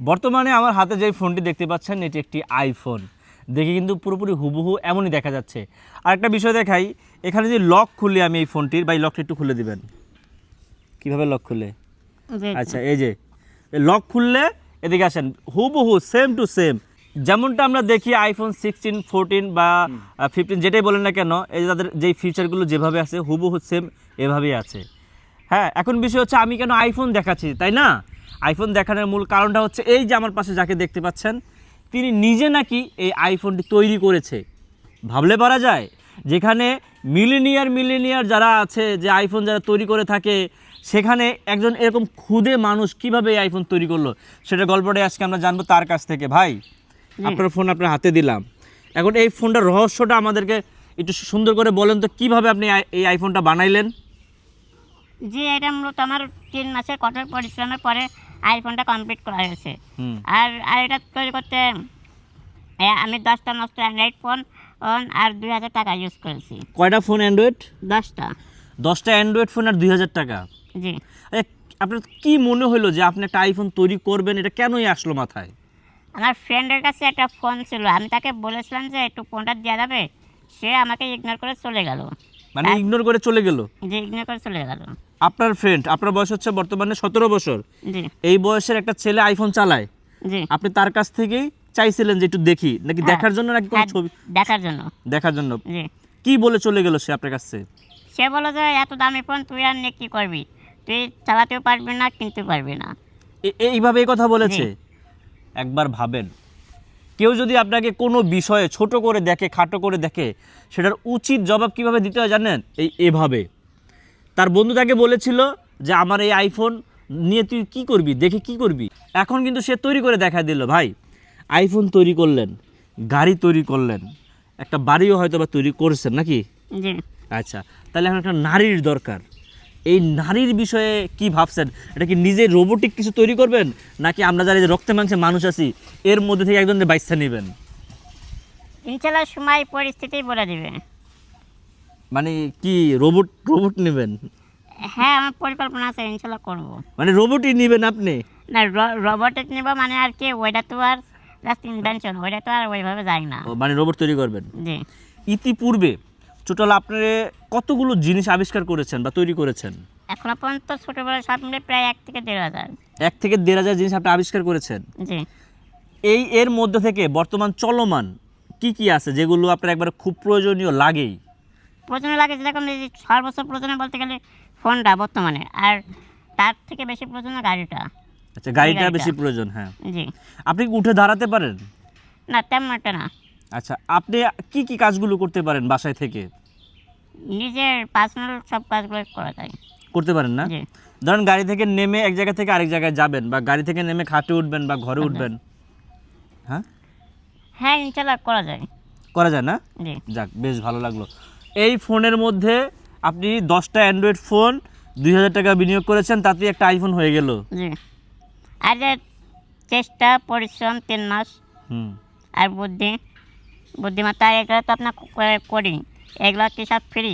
বর্তমানে আমার হাতে যে ফোনটি দেখতে পাচ্ছেন এটি একটি আইফোন দেখে কিন্তু পুরোপুরি হুবহু এমনই দেখা যাচ্ছে। আর একটা বিষয় দেখাই এখানে যদি লক খুলি আমি এই ফোনটির বা এই লকটা একটু খুলে দিবেন। কীভাবে লক খুলে আচ্ছা এই যে লক খুললে এদিকে আসেন হুবহু সেম টু সেম যেমনটা আমরা দেখি আইফোন সিক্সটিন ফোরটিন বা ফিফটিন যেটাই বলেন না কেন এই যে তাদের যেই ফিচারগুলো যেভাবে আছে হুবহু সেম এভাবেই আছে। হ্যাঁ এখন বিষয় হচ্ছে আমি কেন আইফোন দেখাচ্ছি তাই না? আইফোন দেখানোর মূল কারণটা হচ্ছে এই যে আমার পাশে যাকে দেখতে পাচ্ছেন তিনি নিজে নাকি এই আইফোনটি তৈরি করেছে। ভাবলে পারা যায় যেখানে মিলিনিয়ার মিলিনিয়ার যারা আছে যে আইফোন যারা তৈরি করে থাকে সেখানে একজন এরকম খুদে মানুষ কীভাবে এই আইফোন তৈরি করল? সেটা গল্পটাই আজকে আমরা জানব তার কাছ থেকে। ভাই আপনার ফোন আপনার হাতে দিলাম। এখন এই ফোনটার রহস্যটা আমাদেরকে একটু সুন্দর করে বলেন তো কীভাবে আপনি এই আইফোনটা বানাইলেন? জি এটা মূলত আমার তিন মাসের কঠোর পরিশ্রমের পরে আইফোনটা কমপ্লিট করা হয়েছে। আর আর এটা তৈরি করতে আমি দশটা নষ্ট অ্যান্ড্রয়েড ফোন অন আর দুই হাজার টাকা ইউজ করেছি। কয়টা ফোন অ্যান্ড্রয়েড দশটা। দশটা অ্যান্ড্রয়েড ফোন আর দুই হাজার টাকা? জি। আপনার কি মনে হলো যে আপনি একটা আইফোন তৈরি করবেন এটা কেনই আসলো মাথায়? আমার ফ্রেন্ডের কাছে একটা ফোন ছিল আমি তাকে বলেছিলাম যে একটু ফোনটা দেওয়া যাবে। সে আমাকে ইগনোর করে চলে গেল। মানে ইগনোর করে চলে গেল? যে ইগনোর করে চলে গেল। আপনার ফ্রেন্ড আপনার বয়স হচ্ছে বর্তমানে সতেরো বছর। জি। এই বয়সের একটা ছেলে আইফোন চালায়। জি। আপনি তার কাছ থেকেই চাইছিলেন যে একটু দেখি নাকি হ্যাঁ। দেখার জন্য নাকি কোনো হ্যাঁ, ছবি? দেখার জন্য। দেখার জন্য। জি। কি বলে চলে গেল সে আপনার কাছে? সে বলল যে এত দামি ফোন তুই আর নিয়ে কী করবি? তুই চালাতেও পারবি না কিনতে পারবি না। এইভাবে কথা বলেছে? একবার ভাবেন। কেউ যদি আপনাকে কোনো বিষয়ে ছোট করে দেখে খাটো করে দেখে সেটার উচিত জবাব কীভাবে দিতে হয় জানেন? এই এভাবে। তার বন্ধু তাকে বলেছিল যে আমার এই আইফোন নিয়ে তুই কী করবি? দেখে কি করবি? এখন কিন্তু সে তৈরি করে দেখা দিল ভাই আইফোন তৈরি করলেন গাড়ি তৈরি করলেন একটা বাড়িও হয়তো বা তৈরি করছেন নাকি? আচ্ছা তাহলে এখন একটা নারীর দরকার। এই নারীর বিষয়ে কি ভাবছেন? এটা কি নিজে রোবোটিক কিছু তৈরি করবেন? নাকি আমরা যারা রক্তে মাংসে মানুষ আছি এর মধ্যে থেকে একজনের বাইসা নেবেন? ইনশাল্লাহ সময় পরিস্থিতি বলে দিবে। মানে কি রোবট রোবট নেবেন? হ্যাঁ আমার পরিকল্পনা আছে ইনশাল্লাহ করব। মানে রোবটই নেবেন আপনি? না রোবটিক নেব মানে আর কি ওইটা তো আর জাস্ট ইনভেনশন ওইটা তো আর ওইভাবে যায় না। মানে রোবট তৈরি করবেন? জি। ইতিপূর্বে টোটাল আপনার কতগুলো জিনিস আবিষ্কার করেছেন বা তৈরি করেছেন? এখনও পর্যন্ত ছোটবেলায় সব মিলে প্রায় এক থেকে দেড় হাজার। এক থেকে দেড় হাজার জিনিস আপনি আবিষ্কার করেছেন? জি। এই এর মধ্যে থেকে বর্তমান চলমান কি কি আছে যেগুলো আপনার একবার খুব প্রয়োজনীয় লাগেই? প্রয়োজনে লাগে যেরকম সর্বোচ্চ প্রয়োজনে বলতে গেলে ফোনটা বর্তমানে আর তার থেকে বেশি প্রয়োজনে গাড়িটা। আচ্ছা গাড়িটা। বেশি প্রয়োজন হ্যাঁ। জি। আপনি কি উঠে দাঁড়াতে পারেন? না তেমন একটা না। আচ্ছা আপনি কি কি কাজগুলো করতে পারেন বাসায় থেকে? নিজের পার্সোনাল সব কাজগুলো করা যায় করতে পারেন না? ধরেন গাড়ি থেকে নেমে এক জায়গা থেকে আরেক জায়গায় যাবেন বা গাড়ি থেকে নেমে খাটে উঠবেন বা ঘরে উঠবেন। হ্যাঁ? হ্যাঁ ইনশাল্লাহ করা যায়। করা যায় না? জি। যাক বেশ ভালো লাগল। এই ফোনের মধ্যে আপনি দশটা অ্যান্ড্রয়েড ফোন দুই হাজার টাকা বিনিয়োগ করেছেন তাতে একটা আইফোন হয়ে গেল। জি। আর চেষ্টা পরিশ্রম তিন মাস। হুম। আর বুদ্ধি। বুদ্ধিমত্তা এগুলো তো আপনার করি। এগুলো কি সব ফ্রি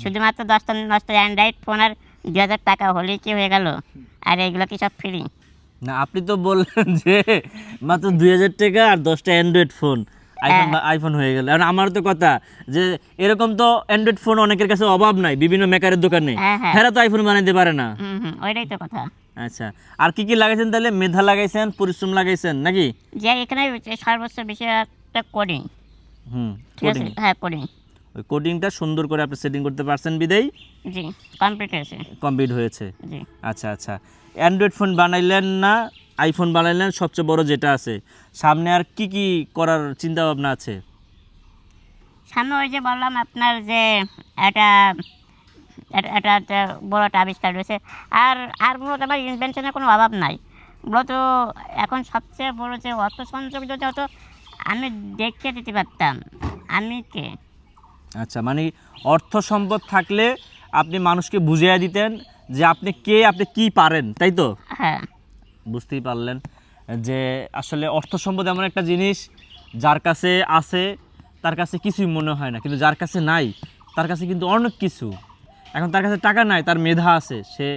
শুধুমাত্র দশটা দশটা অ্যান্ড্রয়েড ফোন আর দু হাজার টাকা হলেই কি হয়ে গেল? আর এগুলো কি সব ফ্রি না আপনি তো বললেন যে মাত্র দুই হাজার টাকা আর দশটা অ্যান্ড্রয়েড ফোন আইফোন হ্যাঁ। আইফোন হয়ে গেল। আর আমার তো কথা যে এরকম তো অ্যান্ড্রয়েড ফোন অনেকের কাছে অভাব নাই বিভিন্ন মেকারের দোকানে। হ্যাঁ, হ্যাঁ। হেরা তো আইফোন বানাইতে পারে না। ওইটাই তো কথা। আচ্ছা আর কি কি লাগাইছেন তাহলে? মেধা লাগাইছেন পরিশ্রম লাগাইছেন নাকি? যে এখানে সর্বোচ্চ বিষয় একটা কোডিং হুম কোডিং হ্যাঁ কোডিং ওই কোডিংটা সুন্দর করে আপনি সেটিং করতে পারছেন বিদেই জি কমপ্লিট হয়েছে। কমপ্লিট হয়েছে। জি। আচ্ছা আচ্ছা। অ্যান্ড্রয়েড ফোন বানাইলেন না আইফোন বানাইলেন সবচেয়ে বড় যেটা আছে? সামনে আর কি কি করার চিন্তা ভাবনা আছে? সামনে ওই যে বললাম আপনার যে একটা এটা- এটা একটা বড় একটা আবিষ্কার রয়েছে। আর আর মূলত আমার ইনভেনশনের কোনো অভাব নাই। মূলত এখন সবচেয়ে বড় যে অর্থ সংযোগ যদি হতো আমি দেখিয়ে দিতে পারতাম। আমি কে? আচ্ছা মানে অর্থ সম্পদ থাকলে আপনি মানুষকে বুঝিয়ে দিতেন যে আপনি কে আপনি কি পারেন তাই তো? হ্যাঁ। বুঝতেই পারলেন যে আসলে অর্থ সম্পদ এমন একটা জিনিস যার কাছে আছে তার কাছে কিছুই মনে হয় না কিন্তু যার কাছে নাই তার কাছে কিন্তু অনেক কিছু। এখন তার কাছে টাকা নাই তার মেধা আছে সে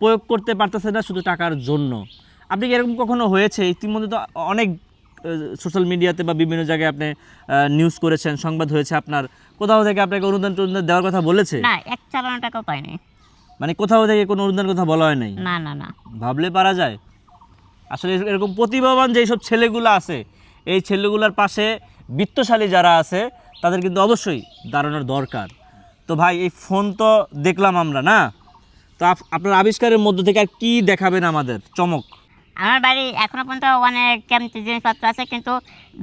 প্রয়োগ করতে পারতেছে না শুধু টাকার জন্য। আপনি কি এরকম কখনো হয়েছে? ইতিমধ্যে তো অনেক সোশ্যাল মিডিয়াতে বা বিভিন্ন জায়গায় আপনি নিউজ করেছেন সংবাদ হয়েছে আপনার কোথাও থেকে আপনাকে অনুদান টনুদান দেওয়ার কথা বলেছে? না এক চালানো টাকাও পাইনি। মানে কোথাও থেকে কোনো অনুদান কথা বলা হয় নাই? না না না। ভাবলে পারা যায়। আসলে এরকম প্রতিভাবান যেই সব ছেলেগুলো আছে এই ছেলেগুলোর পাশে বিত্তশালী যারা আছে তাদের কিন্তু অবশ্যই দাঁড়ানোর দরকার। তো ভাই এই ফোন তো দেখলাম আমরা না? তো আপ- আপনার আবিষ্কারের মধ্য থেকে আর কি দেখাবেন আমাদের? চমক। আমার বাড়ি এখনও পর্যন্ত অনেক কেমতি জিনিসপত্র আছে, কিন্তু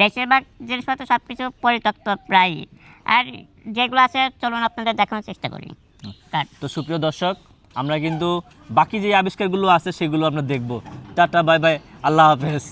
বেশিরভাগ জিনিসপত্র সব কিছু পরিত্যক্ত প্রায় আর যেগুলো আছে, চলুন আপনাদের দেখানোর চেষ্টা করি? তো সুপ্রিয় দর্শক, আমরা কিন্তু বাকি যে আবিষ্কারগুলো আছে, সেগুলো আমরা দেখব। Tata, bye bye. আল্লাহ হাফেজ।